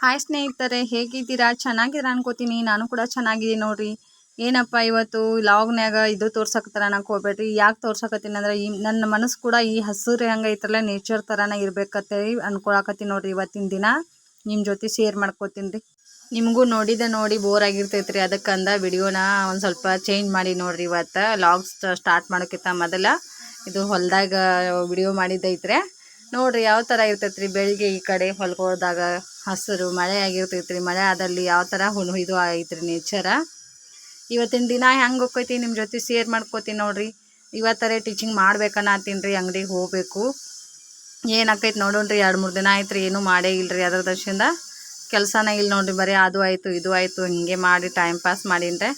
Hi ಸ್ನೇಹಿತರೆ, ಹೇಗಿದ್ದೀರಾ? ಚೆನ್ನಾಗಿದ್ದೀರಾ ಅನ್ಕೋತೀನಿ. ನಾನು ಕೂಡ ಚೆನ್ನಾಗಿದ್ದೀನಿ ನೋಡ್ರಿ. ಏನಪ್ಪ ಇವತ್ತು ಲಾಗ್ನ್ಯಾಗ ಇದು ತೋರ್ಸಕತ್ತಾರ ನಾನು ಹೋಗ್ಬೇಡ್ರಿ. ಯಾಕೆ ತೋರ್ಸಕತ್ತೀನಿ ಅಂದ್ರೆ, ಈ ನನ್ನ ಮನಸ್ಸು ಕೂಡ ಈ ಹಸಿರು ಹೆಂಗೆ ಐತಲ್ಲ ನೇಚರ್ ಥರನೇ ಇರ್ಬೇಕತ್ತೇಳಿ ಅನ್ಕೊಳಕತ್ತೀನಿ ನೋಡ್ರಿ ಇವತ್ತಿನ ದಿನ. ನಿಮ್ಮ ಜೊತೆ ಶೇರ್ ಮಾಡ್ಕೋತೀನಿ ರೀ. ನಿಮಗೂ ನೋಡಿದ ನೋಡಿ ಬೋರ್ ಆಗಿರ್ತೈತ್ರಿ. ಅದಕ್ಕಂದ ವಿಡಿಯೋನ ಒಂದು ಸ್ವಲ್ಪ ಚೇಂಜ್ ಮಾಡಿ ನೋಡ್ರಿ ಇವತ್ತು. ಲಾಗ್ಸ್ ಸ್ಟಾರ್ಟ್ ಮಾಡೋಕ್ಕಿಂತ ಮೊದಲ ಇದು ಹೊಲ್ದಾಗ ವಿಡಿಯೋ ಮಾಡಿದ್ದೈತ್ರಿ. ನೋಡ್ರಿ ಯಾವ ಥರ ಇರ್ತೈತ್ರಿ ಬೆಳಿಗ್ಗೆ ಈ ಕಡೆ ಹೊಲ್ಗೊಳ್ದಾಗ. ಹಸಿರು, ಮಳೆ ಆಗಿರ್ತೈತ್ರಿ. ಮಳೆ ಆದಲ್ಲಿ ಯಾವ ಥರ ಹುಣ್, ಇದು ಐತ್ರಿ ನೇಚರ ಇವತ್ತಿನ ದಿನ ಹೆಂಗೆ ಹೋಗ್ತೈತಿ ನಿಮ್ಮ ಜೊತೆ ಶೇರ್ ಮಾಡ್ಕೋತೀನಿ ನೋಡ್ರಿ. ಇವತ್ತರೇ ಟೀಚಿಂಗ್ ಮಾಡ್ಬೇಕನ್ನತ್ತೀನಿ ರೀ ಅಂಗಡಿಗೆ ಹೋಗಬೇಕು. ನೋಡೋಣ ರೀ ಎರಡು ಮೂರು ದಿನ ಆಯ್ತು ರೀ ಏನೂ ಮಾಡೇ ಇಲ್ರಿ ಅದ್ರ ದರ್ಶಿಂದ ಕೆಲಸನ ಇಲ್ಲ ನೋಡ್ರಿ, ಬರೀ ಅದು ಆಯಿತು, ಇದು ಆಯಿತು, ಹಿಂಗೆ ಮಾಡಿ ಟೈಮ್ ಪಾಸ್ ಮಾಡಿನ್ರೆ.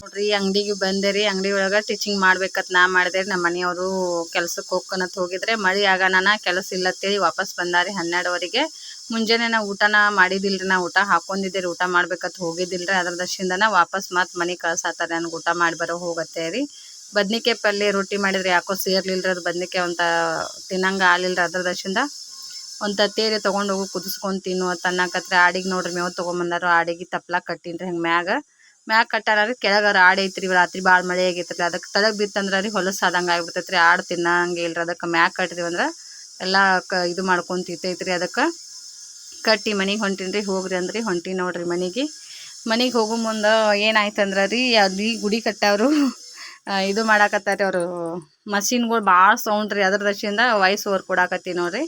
ನೋಡ್ರಿ, ಅಂಗಡಿಗೆ ಬಂದೆ ರೀ ಅಂಗಡಿ ಒಳಗೆ ಟೀಚಿಂಗ್ ಮಾಡ್ಬೇಕತ್ ನಾ ಮಾಡಿದೆ. ನಮ್ಮ ಮನೆಯವರು ಕೆಲ್ಸಕ್ಕೆ ಹೋಗ್ಕೊನತ್ ಹೋಗಿದ್ರೆ ಮಳೆ ಆಗೋಣ ಕೆಲಸ ಇಲ್ಲತ್ತೇಳಿ ವಾಪಸ್ ಬಂದಾರಿ ಹನ್ನೆರಡುವರೆಗೆ. ಮುಂಜಾನೆ ನಾ ಊಟನ ಮಾಡಿದಿಲ್ರಿ, ನಾ ಊಟ ಹಾಕೊಂಡಿದ್ದೆ ರೀ, ಊಟ ಮಾಡ್ಬೇಕಂತ ಹೋಗಿದ್ದಿಲ್ರಿ. ಅದ್ರ ದರ್ಶಿಂದನ ವಾಪಸ್ ಮತ್ತೆ ಮನೆ ಕಳ್ಸಾತಾರೆ, ನನಗೆ ಊಟ ಮಾಡಿ ಬರೋ ಹೋಗತ್ತೆ ರೀ. ಬದ್ನಿಕಾಯಿ ಪಲ್ಯ ರೊಟ್ಟಿ ಮಾಡಿದ್ರೆ, ಯಾಕೋ ಸೇರ್ಲಿಲ್ರಿ ಅದು ಬದ್ನಿಕಾಯಿ ಅಂತ ತಿನ್ನಂಗೆ ಆಲಿಲ್ರಿ ಅದ್ರ ದಶಿಂದ ಒಂದು ತತ್ತೇರಿ ತೊಗೊಂಡು ಹೋಗಿ ಕುದಿಸ್ಕೊಂಡು ತಿನ್ನು ಅಂತ ಅನ್ನಕತ್ರಿ. ಆಡಿಗೆ ನೋಡ್ರಿ, ಮೇವು ತೊಗೊಂಬಂದಾರು, ಆಡಿಗೆ ತಪ್ಲ ಕಟ್ಟಿನ್ರಿ ಹಂಗೆ ಮ್ಯಾಗ. ಮ್ಯಾಗ ಕಟ್ಟಾರ ಕೆಳಗಾರ ಆಡಿ ಐತ್ರಿ ರಾತ್ರಿ ಭಾಳ ಮಳೆ ಆಗೈತ್ರಿ. ಅದಕ್ಕೆ ತಳಗ್ ಬಿತ್ತಂದ್ರೆ ರೀ ಹೊಲಸು ಆದಂಗೆ ಆಗ್ಬಿಡ್ತೈತ್ರಿ. ಆಡು ತಿನ್ನಂಗೆ ಇಲ್ರಿ, ಅದಕ್ಕೆ ಮ್ಯಾಗ ಕಟ್ಟಿದ್ವಿ ಅಂದ್ರೆ ಎಲ್ಲ ಕ ಇದು ಮಾಡ್ಕೊಂತ ತಿಂತೈತ್ರಿ ಅದಕ್ಕೆ. ಕಟ್ಟಿ ಮನೆಗೆ ಹೊಂಟೀನಿ ರೀ ಹೋಗ್ರಿ ಅಂದ್ರಿ, ಹೊಂಟಿ ನೋಡ್ರಿ ಮನೆಗೆ. ಮನೆಗೆ ಹೋಗೋ ಮುಂದೆ ಏನಾಯ್ತಂದ್ರೆ ರೀ ಅಲ್ಲಿ ಗುಡಿ ಕಟ್ಟವರು ಇದು ಮಾಡಾಕತ್ತಾರ ಅವರು. ಮಷಿನ್ಗಳು ಭಾಳ ಸೌಂಡ್ ರೀ, ಅದ್ರ ದಶಿಂದ ವಾಯ್ಸ್ ಓವರ್ ಕೊಡಾಕತ್ತಿ ನೋಡ್ರಿ.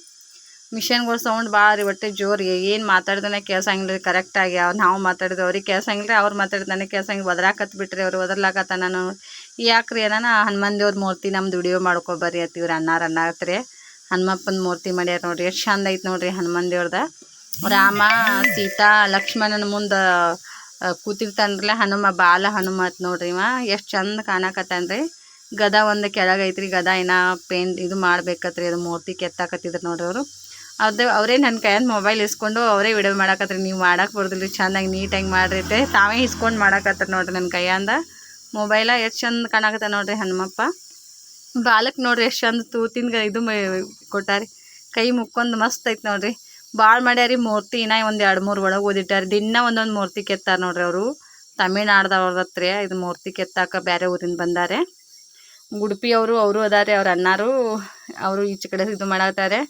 ಮಿಷನ್ಗಳು ಸೌಂಡ್ ಭಾಳ ರೀ, ಒಟ್ಟೆ ಜೋರು ಏನು ಮಾತಾಡ್ದಾನೆ ಕೇಳ್ಸಂಗಿಲ್ಲ ರೀ ಕರೆಕ್ಟಾಗಿ ಅವ್ರು ನಾವು ಮಾತಾಡಿದ್ವಿ. ಅವ್ರಿಗೆ ಕೇಳ್ಸಂಗಿಲ್ಲ ರೀ ಅವ್ರು ಮಾತಾಡ್ದಾನೆ ಕೇಳ್ಸಂಗಿಲ್ಲ ಒದರಾಕತ್ ಬಿಟ್ರಿ ಅವ್ರು ಬದಲಾಕತ್ತ ನಾನು ಯಾಕ್ರಿ ಏನಾನ ಹನುಮಾನ್ ದೇವ್ರ ಮೂರ್ತಿ ನಮ್ದು ವಿಡಿಯೋ ಮಾಡ್ಕೊಬರ್ರಿ ಅನ್ನಾರು ಅನ್ನಾರ ರೀ ಹನುಮಪ್ಪನ ಮೂರ್ತಿ ಮಾಡ್ಯಾರ ನೋಡ್ರಿ, ಎಷ್ಟು ಚಂದ ಐತೆ ನೋಡ್ರಿ ಹನುಮಾನ್ ದೇವ್ರದ ರಾಮ, ಸೀತಾ, ಲಕ್ಷ್ಮಣನ ಮುಂದೆ ಕೂತಿರ್ತಾನ್ರಲ್ಲ, ಹನುಮ, ಬಾಲ ಹನುಮತ್ ನೋಡ್ರಿ ಇವ. ಎಷ್ಟು ಚಂದ ಕಾಣಕತ್ತಾನ್ರಿ. ಗದ ಒಂದು ಕೆಳಗೈತ್ರಿ, ಗದ ಏನ ಪೇಂಟ್ ಇದು ಮಾಡ್ಬೇಕತ್ರಿ, ಅದು ಮೂರ್ತಿ ಕೆತ್ತಾಕತ್ತಿದ್ರು ನೋಡ್ರಿ ಅವರು. ಅದು ಅವರೇ ನನ್ನ ಕೈಯನ್ ಮೊಬೈಲ್ ಇಸ್ಕೊಂಡು ಅವರೇ ವಿಡಿಯೋ ಮಾಡಾಕತ್ರಿ. ನೀವು ಮಾಡಕ್ಕೆ ಬರ್ದಿಲ್ಲ ಚೆಂದಾಗಿ ನೀಟಾಗಿ ಮಾಡಿರೈತೆ ತಾವೇ ಇಸ್ಕೊಂಡು ಮಾಡಾಕತ್ತಾರ ನೋಡ್ರಿ ನನ್ನ ಕೈಯಂದ. ಮೊಬೈಲ ಎಷ್ಟು ಚಂದ ಕಾಣಕತ್ತ ನೋಡ್ರಿ ಹನುಮಪ್ಪ. ಬಾಲಕ್ಕೆ ನೋಡ್ರಿ ಎಷ್ಟು ಚಂದ ತೂತಿನ ಇದು ಕೊಟ್ಟಾರಿ. ಕೈ ಮುಕ್ಕೊಂದು ಮಸ್ತ್ ಐತೆ ನೋಡ್ರಿ. ಭಾಳ ಮಾಡ್ಯಾರಿ ಮೂರ್ತಿ ಇನ್ನ ಒಂದು ಎರಡು ಮೂರು ಒಳಗೆ ಓದಿಟ್ಟಾರ ದಿನ ಒಂದೊಂದು ಮೂರ್ತಿ ಕೆತ್ತಾರ ನೋಡ್ರಿ ಅವರು. ತಮಿಳ್ನಾಡ್ದವ್ರದ್ರಿ ಇದು ಮೂರ್ತಿ ಕೆತ್ತಾಕ ಬೇರೆ ಊರಿಂದ ಬಂದಾರೆ. ಉಡುಪಿ ಅವರು ಅದಾರೆ, ಅವ್ರ ಅಣ್ಣಾರು. ಅವರು ಈಚೆ ಕಡೆ ಇದು ಮಾಡಾತಾರೆ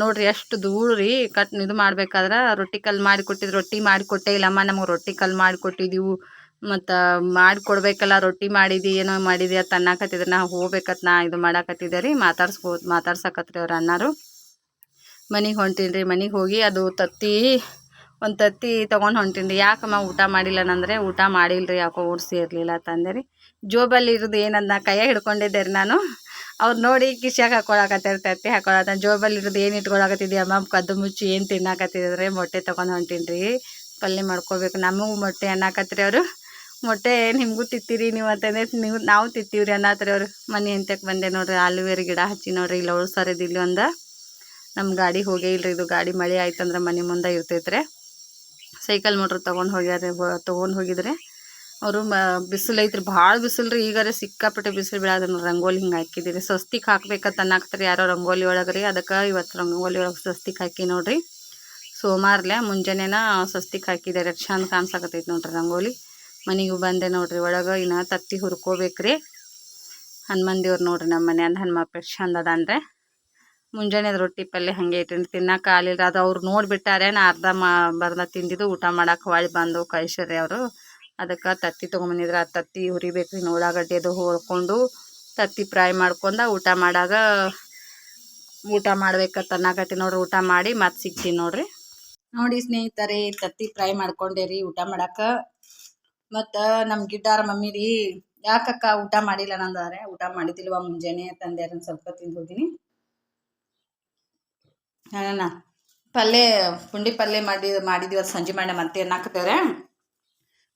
ನೋಡ್ರಿ ಎಷ್ಟು ದೂರ ರೀ. ಕಟ್, ಇದು ಮಾಡ್ಬೇಕಾದ್ರೆ ರೊಟ್ಟಿ ಕಲ್ಲು ಮಾಡಿ ಕೊಟ್ಟಿದ್ದು ರೊಟ್ಟಿ ಮಾಡಿ ಕೊಟ್ಟೇ ಇಲ್ಲಮ್ಮ. ನಮಗೆ ರೊಟ್ಟಿ ಕಲ್ಲು ಮಾಡಿ ಕೊಟ್ಟಿದ್ದೀವು ಮತ್ತು ಮಾಡಿಕೊಡ್ಬೇಕಲ್ಲ ರೊಟ್ಟಿ ಮಾಡಿದಿ, ಏನೋ ಮಾಡಿದಿ ಅಂತ ಅನ್ನಕತ್ತಿದ್ರು. ನಾ ಹೋಗ್ಬೇಕತ್, ನಾ ಇದು ಮಾಡಾಕತ್ತಿದ್ದೆ ರೀ. ಮಾತಾಡ್ಸ್ಬೋದು ಮಾತಾಡ್ಸಕತ್ರಿ ಅವ್ರ ಅಣ್ಣಾರು. ಮನೆಗೆ ಹೊಂಟೀನಿ ರೀ ಮನೆಗೆ ಹೋಗಿ ಅದು ತತ್ತಿ, ಒಂದು ತತ್ತಿ ತೊಗೊಂಡು ಹೊಂಟೀನಿ ರೀ ಯಾಕಮ್ಮ ಊಟ ಮಾಡಿಲ್ಲ ಅಂದರೆ ಊಟ ಮಾಡಿಲ್ಲ ರೀ ಯಾಕೋ ಓಡಿಸಿ ಇರಲಿಲ್ಲ ತಂದೆ ರೀ ಜೋಬಲ್ಲಿ ಇರೋದು ಏನಂದ ಕೈಯಾಗ ಹಿಡ್ಕೊಂಡಿದ್ದೆ ರೀ ನಾನು. ಅವ್ರು ನೋಡಿ ಕಿಶ್ಯಾಗ ಹಾಕೊಳಕತ್ತಾರ, ತತ್ತಿ ಹಾಕೊಳತ್ತ. ಜೋಬಲ್ಲಿ ಇರೋದು ಏನು ಇಟ್ಕೊಳಕತ್ತಿದ್ಯಮ್ಮ ಕದ್ದು ಮುಚ್ಚಿ ಏನು ತಿನ್ನಾಕತ್ತಿದ್ರೆ ಮೊಟ್ಟೆ ತೊಗೊಂಡು ಹೊಂಟೀನಿ ರೀ ಪಲ್ಯ ಮಾಡ್ಕೋಬೇಕು. ನಮಗೂ ಮೊಟ್ಟೆ ಅನ್ನಕತ್ರಿ ಅವರು. ಮೊಟ್ಟೆ ನಿಮಗೂ ತಿತ್ತೀರಿ ನೀವು ಅಂತಂದ್ರೆ ನೀವು, ನಾವು ತಿತ್ತೀವ್ರಿ ಅನ್ನತ್ರಿ ಅವರು. ಮನೆ ಎಂತಕ್ಕೆ ಬಂದೆ ನೋಡ್ರಿ, ಆಲೂವೇರಿ ಗಿಡ ಹಚ್ಚಿ ನೋಡ್ರಿ, ಇಲ್ಲ ಅವಳು ಇಲ್ಲಿ ಒಂದು. ನಮ್ಮ ಗಾಡಿ ಹೋಗೇ ಇಲ್ರಿ, ಇದು ಗಾಡಿ ಮಳೆ ಆಯ್ತಂದ್ರೆ ಮನೆ ಮುಂದೆ ಇರ್ತೈತ್ರಿ. ಸೈಕಲ್, ಮೋಟ್ರ್ ತೊಗೊಂಡು ಹೋಗ್ಯಾರ ತೊಗೊಂಡು ಹೋಗಿದ್ರೆ. ಅವರು ಮ, ಬಿಸಿಲು ಐತ್ರಿ, ಭಾಳ ಬಿಸಿಲು ರೀ. ಈಗಾರೆ ಸಿಕ್ಕಾಪಟ್ಟೆ ಬಿಸಿಲು ಬೀಳೋದನ್ನ ರಂಗೋಲಿ ಹಿಂಗೆ ಹಾಕಿದ್ದೀರಿ ಸ್ವಸ್ತಿಕ್ ಹಾಕ್ಬೇಕಂತ ಅನ್ನಕ್ತಾರೆ ಯಾರೋ ರಂಗೋಲಿ ಒಳಗೆ ರೀ. ಅದಕ್ಕೆ ಇವತ್ತು ರಂಗೋಲಿ ಒಳಗೆ ಸ್ವಸ್ತಿಕ್ ಹಾಕಿ ನೋಡ್ರಿ. ಸೋಮಾರ್ಲೆ ಮುಂಜಾನೆನ ಸ್ವಸ್ತಿಕ್ ಹಾಕಿದ್ದಾರೆ ಚಂದ ಕಾಣ್ಸಕತ್ತೈತಿ ನೋಡ್ರಿ ರಂಗೋಲಿ. ಮನೆಗೂ ಬಂದೆ ನೋಡ್ರಿ, ಒಳಗೆ ಇನ್ನು ತತ್ತಿ ಹುರ್ಕೋಬೇಕ್ರಿ. ಹನುಮನ್ ದೇವ್ರು ನೋಡ್ರಿ ನಮ್ಮ ಮನೆ ಅಂದ ಹನುಮಪ್ಪ ಚಂದ ಅದಾನ್ರೆ. ಮುಂಜಾನೆ ರೊಟ್ಟಿ ಪಲ್ಯ ಹಾಗೆ ಇಟ್ಟಿನಿ ತಿನ್ನಕ್ಕೆ ಆಗಲಿಲ್ಲ. ಅದು ಅವ್ರು ನೋಡಿಬಿಟ್ಟಾರೆ, ನಾ ಅರ್ಧ ಮಾ, ಬರ್ದ ತಿಂದಿದ್ದು ಊಟ ಮಾಡಕ್ಕೆ ಹೊಳ್ಳಿ ಬಂದು ಕಳ್ಸ್ಯಾರಿ ಅವರು. ಅದಕ್ಕೆ ತತ್ತಿ ತೊಗೊಂಬಂದಿದ್ರೆ. ಆ ತತ್ತಿ ಹುರಿಬೇಕು ರೀ ಉಳ್ಳಾಗಡ್ಡಿ ಅದು ಹೋಳ್ಕೊಂಡು ತತ್ತಿ ಫ್ರೈ ಮಾಡ್ಕೊಂಡ ಊಟ ಮಾಡಾಗ ಊಟ ಮಾಡ್ಬೇಕಂತ ಅನ್ನಕತ್ತಿ ನೋಡ್ರಿ. ಊಟ ಮಾಡಿ ಮತ್ತೆ ಸಿಗ್ತೀನಿ ನೋಡ್ರಿ. ನೋಡಿ ಸ್ನೇಹಿತರೆ, ತತ್ತಿ ಫ್ರೈ ಮಾಡ್ಕೊಂಡೆ ರೀ ಊಟ ಮಾಡಕ್ಕೆ ಮತ್ತು ನಮ್ಮ ಗಿಡ್ಡಾರ ಮಮ್ಮಿ ರೀ ಯಾಕಕ್ಕ ಊಟ ಮಾಡಿಲ್ಲ ನಂದಾರೆ ಊಟ ಮಾಡಿದ್ದಿಲ್ವ ಮುಂಜಾನೆ ತಂದೆ ಸ್ವಲ್ಪ ತಿಂದು ಹೋಗಿನಿ. ಹಾಂ ಪಲ್ಯ ಪುಂಡಿ ಪಲ್ಯ ಮಾಡಿ, ಮಾಡಿದ್ವಿ ಸಂಜೆ ಮಾಡಿ ಮತ್ತೆ ಏನಾಕ್ತೇವ್ರೆ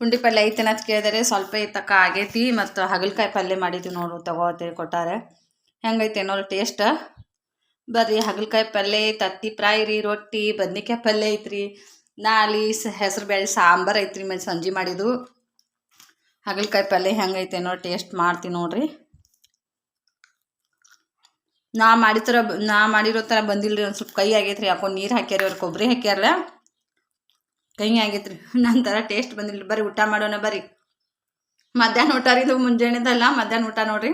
ಪುಂಡಿ ಪಲ್ಯ ಐತೆ ಅಂತ ಕೇಳಿದರೆ ಸ್ವಲ್ಪ ತಕ್ಕ ಆಗೈತಿ ಮತ್ತು ಹಗಲಕಾಯಿ ಪಲ್ಯ ಮಾಡಿದ್ವಿ ನೋಡು ತಗೋತೇಳಿ ಕೊಟ್ಟಾರೆ. ಹೆಂಗೈತೆ ಏನೋ ಟೇಸ್ಟ್ ಬರ್ರಿ, ಹಗಲಕಾಯಿ ಪಲ್ಯ ತತ್ತಿ ಫ್ರೈ ರೀ, ರೊಟ್ಟಿ, ಬದ್ನಿಕಾಯಿ ಪಲ್ಯ ಐತ್ರಿ. ನಾಲಿ ಹೆಸರು ಬೇಳೆ ಸಾಂಬಾರು ಐತ್ರಿ ಮೇಲೆ ಸಂಜೆ ಮಾಡಿದ್ದು. ಹಾಗಲ್ಕಾಯಿ ಪಲ್ಯ ಹೆಂಗೈತೆ ಏನೋ ಟೇಸ್ಟ್ ಮಾಡ್ತೀನಿ ನೋಡ್ರಿ. ನಾ ಬ- ನಾ ಮಾಡಿರೋ ಥರ ಬಂದಿಲ್ರಿ, ಒಂದು ಸ್ವಲ್ಪ ಕೈ ಆಗೈತ್ರಿ ಯಾಕೋ ನೀರು ಹಾಕ್ಯಾರಿ ಅವ್ರು ಕೊಬ್ಬರಿ ಹಾಕ್ಯಾರಲ್ಲ ಕೈ ಆಗೈತ್ರಿ ನನ್ನ ಥರ ಟೇಸ್ಟ್ ಬಂದಿಲ್ಲ ಬರ್ರಿ ಊಟ ಮಾಡೋಣ ಬರ್ರಿ ಮಧ್ಯಾಹ್ನ ಊಟ ರೀ ಇದು ಮುಂಜಾನೆದಲ್ಲ ಮಧ್ಯಾಹ್ನ ಊಟ ನೋಡ್ರಿ.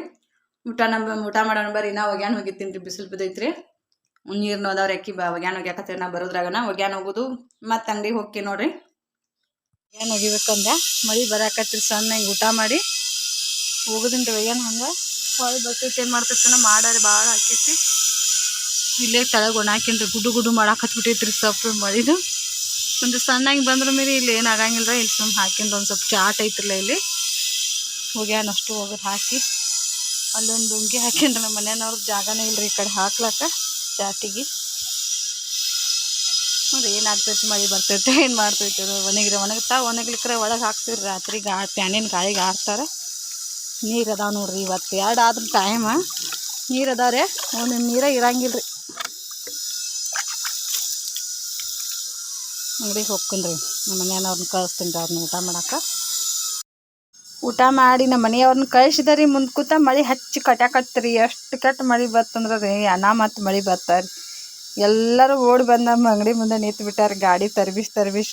ಊಟ ನಮ್ಮ ಊಟ ಮಾಡೋಣ ಬರ್ರಿ ನಾ ಒಗ್ಯಾನ ಹೋಗಿತ್ತೀನಿ ರೀ, ಬಿಸಿಲು ಬಿದ್ದೈತ್ರಿ. ನೀರು ನೋದವ್ರು ಅಕ್ಕಿ, ಬಾ, ಒಗ್ಯಾನ ಹೋಗ್ಯಾಕತ್ತೀವಿ ನಾ ಬರೋದ್ರಾಗನ ಒಗ್ಯಾನ ಹೋಗೋದು. ಮತ್ತೆ ಅಂಗಡಿಗೆ ಹೋಗಿ ನೋಡ್ರಿ. ಏನು ಒಗಿಬೇಕಂದ್ರೆ ಮಳೆ ಬರಾಕತ್ರಿ ಸಣ್ಣ ಊಟ ಮಾಡಿ. ಹೋಗೋದಿನ್ರಿ ಒಯ್ಯಾನ ಹಂಗೆ. ಹೊಳ್ ಬರ್ತೈತಿ, ಏನು ಮಾಡ್ತೈತಿ ಮಾಡಾರಿ ಭಾಳ ಹಾಕೈತಿ ಇಲ್ಲೇ ಕೆಳಗೆ ಒಣ ಹಾಕಿನ್ರಿ, ಗುಡ್ಡು ಗುಡು ಮಾಡಾಕ್ ಹತ್ಬಿಟ್ಟೈತ್ರಿ ಸೊಪ್ಪು ಮಳಿದು ಒಂದು ಸಣ್ಣಾಗಿ ಬಂದ್ರ ಮೇಲೆ ಇಲ್ಲಿ ಏನು ಆಗಂಗಿಲ್ಲ ಇಲ್ಲಿ ಸುಮ್ ಹಾಕಿನ್ರಿ ಒಂದು ಸ್ವಲ್ಪ ಚಾಟ್ ಐತ್ರಲ್ಲ ಇಲ್ಲಿ. ಅಷ್ಟು ಹೋಗೋದು ಹಾಕಿ. ಅಲ್ಲೊಂದು ಉಂಗಿ ಹಾಕಿನ್ರಿ ನಮ್ಮ ಮನೆಯವ್ರ, ಜಾಗನೇ ಇಲ್ರಿ ಈ ಕಡೆ ಹಾಕ್ಲಾಕ ಚಾಟಿಗೆ. ನೋಡಿ ಏನಾಗ್ತೈತಿ ಮಳೆ ಬರ್ತೈತೆ, ಏನು ಮಾಡ್ತೈತೆ ಒಣಗಿರ ಒಣಗ್ತಾ ಒಣಗ್ಲಿಕ್ರೆ ಒಳಗೆ ಹಾಕ್ತೀವಿ ರಾತ್ರಿ ಗಾ ಫ್ಯಾನಿನ ಗಾಳಿಗೆ ಆಡ್ತಾರೆ. ನೀರು ಅದಾವ ನೋಡ್ರಿ ಇವತ್ತು ಎರಡು ಆದ್ರ ಟೈಮ ನೀರು ಅದಾವ್ರೆ ಒಂದು ನೀರೇ ಇರಂಗಿಲ್ಲ ರೀ ಅಂಗಡಿಗೆ ಹೋಗ್ತೀನಿ ರೀ, ನಮ್ಮ ಮನೆಯವ್ರನ್ನ ಕಳಿಸ್ತೀನಿ ರೀ ಅವ್ರನ್ನ ಊಟ ಮಾಡಕ್ಕೆ ಊಟ ಮಾಡಿ ನಮ್ಮ ಮನೆಯವ್ರನ್ನ ಕಳಿಸಿದ ರೀ ಮುಂದೆ ಕೂತ ಮಳೆ ಹಚ್ಚಿ ಕಟ್ಯಾಕತ್ರಿ ಎಷ್ಟು ಕೆಟ್ಟ ಮಳೆ ಬತ್ತಂದ್ರೆ ರೀ ಅನ್ನ ಮತ್ತು ಮಳೆ ಬತ್ತಾರ ಎಲ್ಲರೂ ಓಡಿ ಬಂದು ನಮ್ಮ ಅಂಗಡಿ ಮುಂದೆ ನಿಂತು ಬಿಟ್ಟಾರೆ ಗಾಡಿ ತರ್ಬಿಸಿ ತರ್ಬಿಸ್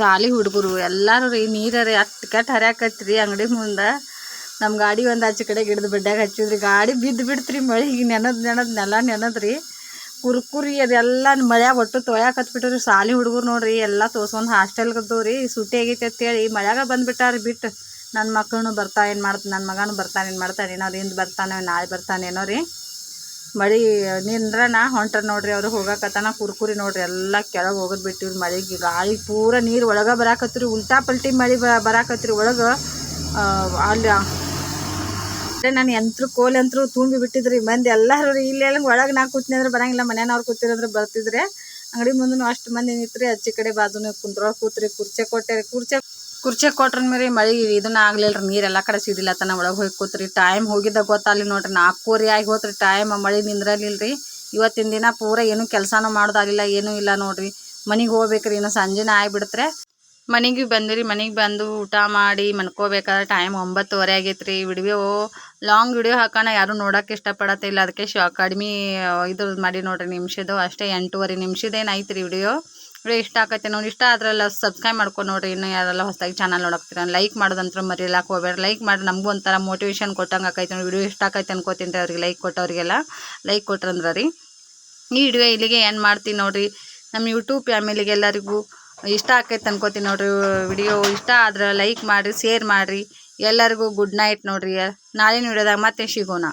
ಸಾಲಿ ಹುಡುಗರು, ಎಲ್ಲರೂ ರೀ, ನೀರರಿ ಅಷ್ಟು ಕೆಟ್ಟ ಹರಿಯಾಕತ್ರಿ ಅಂಗಡಿ ಮುಂದೆ. ನಮ್ಮ ಗಾಡಿ ಒಂದು ಆಚೆ ಕಡೆ ಗಿಡದ ಬೆಡ್ಡಾಗ ಹಚ್ಚಿದ್ರಿ. ಗಾಡಿ ಬಿದ್ದು ಬಿಡ್ತ್ರಿ ಮಳೆಗೆ ನೆನದ್ ನೆನದ್ ನೆಲ ನೆನದ್ರಿ. ಕುರ್ಕುರಿ ಅದೆಲ್ಲ ಮಳ್ಯಾಗ ಒಟ್ಟು ತೊಳ್ಯಾಕತ್ಬಿಟ್ರಿ ಸಾಲಿ ಹುಡುಗರು ನೋಡ್ರಿ. ಎಲ್ಲ ತೋರ್ಸ್ಕೊಂಡು ಹಾಸ್ಟೆಲ್ಗೆ ರೀ ಸುಟ್ಟಿ ಆಗೈತೆ ಅಂತೇಳಿ ಮಳ್ಯಾಗ ಬಂದ್ಬಿಟ್ಟಾರ ಬಿಟ್ಟು ನನ್ನ ಮಕ್ಕಳನ್ನು ಬರ್ತಾ ಏನು ಮಾಡ್ತಾನೆ ನನ್ನ ಮಗನೂ ಬರ್ತಾನೆ, ಏನು ಮಾಡ್ತಾನೆ ಏನೋ ಇಂದು ಬರ್ತಾನೆ, ನಾಳೆ ಬರ್ತಾನೇನೋ ರೀ. ಮಳೆ ನಾ ಹೊಂಟ್ರ ನೋಡ್ರಿ ಅವ್ರು ಹೋಗಾಕತ್ತಾನ ಕುರ್ಕುರಿ ನೋಡ್ರಿ ಎಲ್ಲ ಕೆಳಗೆ ಹೋಗೋದು ಬಿಟ್ಟಿವ್ರಿ ಮಳೆಗೆ ಗಾಳಿ ಪೂರ ನೀರು ಒಳಗೆ ಬರಾಕತ್ರಿ, ಉಲ್ಟಾ ಪಲ್ಟಿ ಮಳೆ ಬರಾಕತ್ರಿ ಒಳಗೆ. ಅಲ್ಲಿ ನಾನು ಯಂತ್ರ ಕೋಲ್ ಯಂತ್ರ ತುಂಬಿ ಬಿಟ್ಟಿದ್ರಿ, ಮಂದಿ ಎಲ್ಲರೂ ರೀ ಇಲ್ಲಿ ಒಳಗೆ ನಾ ಕೂತ್ನಿ ಅಂದ್ರೆ ಬರಂಗಿಲ್ಲ ಮನೆಯವ್ರು ಕೂತಿರಂದ್ರೆ ಬರ್ತಿದ್ರೆ. ಅಂಗಡಿ ಮುಂದೂ ಅಷ್ಟು ಮಂದಿ ನಿಂತ್ರಿ ಆಚೆ ಕಡೆ ಬಾಜುನ ಕುಂದ್ರೊಳಗೆ ಕೂತ್ರಿ, ಕುರ್ಚೆ ಕೊಟ್ಟೆ ಕುರ್ಚೆ ಕುರ್ಚೆ ಕೊಟ್ರ ಮೇಲೆ ಮಳೆ ಇದನ್ನ ಆಗ್ಲಿಲ್ಲ ಎಲ್ಲ ಕಡೆ ಸಿಗಲಿಲ್ಲ ತನ ಒಳಗೆ ಹೋಗಿ ಕೂತ್ರಿ. ಟೈಮ್ ಹೋಗಿದ್ದ ಗೊತ್ತಾಗಲಿ ನೋಡ್ರಿ, ನಾಲ್ಕೂವರೆ ಆಗಿ ಹೋತ್ರಿ. ಟೈಮ್ ಮಳೆ ನಿಂದ್ರಲಿಲ್ರಿ. ಇವತ್ತಿನ ದಿನ ಪೂರ ಏನು ಕೆಲಸನೂ ಮಾಡೋದಾಗಲಿಲ್ಲ, ಏನೂ ಇಲ್ಲ ನೋಡ್ರಿ. ಮನೆಗೆ ಹೋಗ್ಬೇಕ್ರಿ, ಇನ್ನು ಸಂಜೆನೇ ಆಗಿಬಿಡ್ತ್ರೆ. ಮನೆಗೆ ಬಂದಿರಿ, ಮನೆಗೆ ಬಂದು ಊಟ ಮಾಡಿ ಮನ್ಕೋಬೇಕಾದ್ರೆ ಟೈಮ್ ಒಂಬತ್ತುವರೆ ಆಗೈತೆ ರೀ ವಿಡಿಯೋ ಲಾಂಗ್ ವಿಡಿಯೋ ಹಾಕೋಣ, ಯಾರೂ ನೋಡೋಕೆ ಇಷ್ಟಪಡತ್ತಿಲ್ಲ ಅದಕ್ಕೆ ಶಾ ಕಡಿಮೆ ಇದು ಮಾಡಿ ನೋಡ್ರಿ, ನಿಮಿಷದ್ದು ಅಷ್ಟೇ ಎಂಟೂವರೆ ನಿಮಿಷದೇನು ಐತೆ ರೀ ವಿಡಿಯೋ. ವಿಡಿಯೋ ಇಷ್ಟ ಆಕೈತೆ ನೋಡಿ. ಇಷ್ಟ ಆದ್ರೆಲ್ಲ ಸಬ್ಸ್ಕ್ರೈಬ್ ಮಾಡ್ಕೊಂಡು ನೋಡ್ರಿ. ಇನ್ನು ಯಾರೆಲ್ಲ ಹೊಸದಾಗಿ ಚಾನಲ್ ನೋಡಕ್ತೀರ ಲೈಕ್ ಮಾಡೋದಂತೂ ಮರಿಲಾಕ ಹೋಗ್ಬೇಡ ಲೈಕ್ ಮಾಡಿ ನಮಗೂ ಒಂಥರ ಮೋಟಿವೇಶನ್ ಕೊಟ್ಟಂಗೆ ಆಕೈತೆ ನೋಡಿ. ವಿಡಿಯೋ ಇಷ್ಟ ಆಕೈತೆ ಅನ್ಕೋತೀನಿ ರೀ ಅವ್ರಿಗೆ. ಲೈಕ್ ಕೊಟ್ಟವ್ರಿಗೆಲ್ಲ. ಲೈಕ್ ಕೊಟ್ರಂದ್ರೆ ರೀ. ಈ ವಿಡಿಯೋ ಇಲ್ಲಿಗೆ ಏನು ಮಾಡ್ತೀನಿ ನೋಡಿರಿ. ನಮ್ಮ ಯೂಟ್ಯೂಬ್ ಫ್ಯಾಮಿಲಿಗೆ ಎಲ್ಲರಿಗೂ ಇಷ್ಟ ಆಕೈತೆ ಅನ್ಕೋತೀನಿ ನೋಡಿರಿ. ವಿಡಿಯೋ ಇಷ್ಟ ಆದ್ರೆ ಲೈಕ್ ಮಾಡಿರಿ ಶೇರ್ ಮಾಡಿರಿ. ಎಲ್ಲರಿಗೂ ಗುಡ್ ನೈಟ್ ನೋಡಿರಿ. ನಾಳಿನ ವಿಡಿಯೋದಾಗ ಮತ್ತೆ ಸಿಗೋಣ.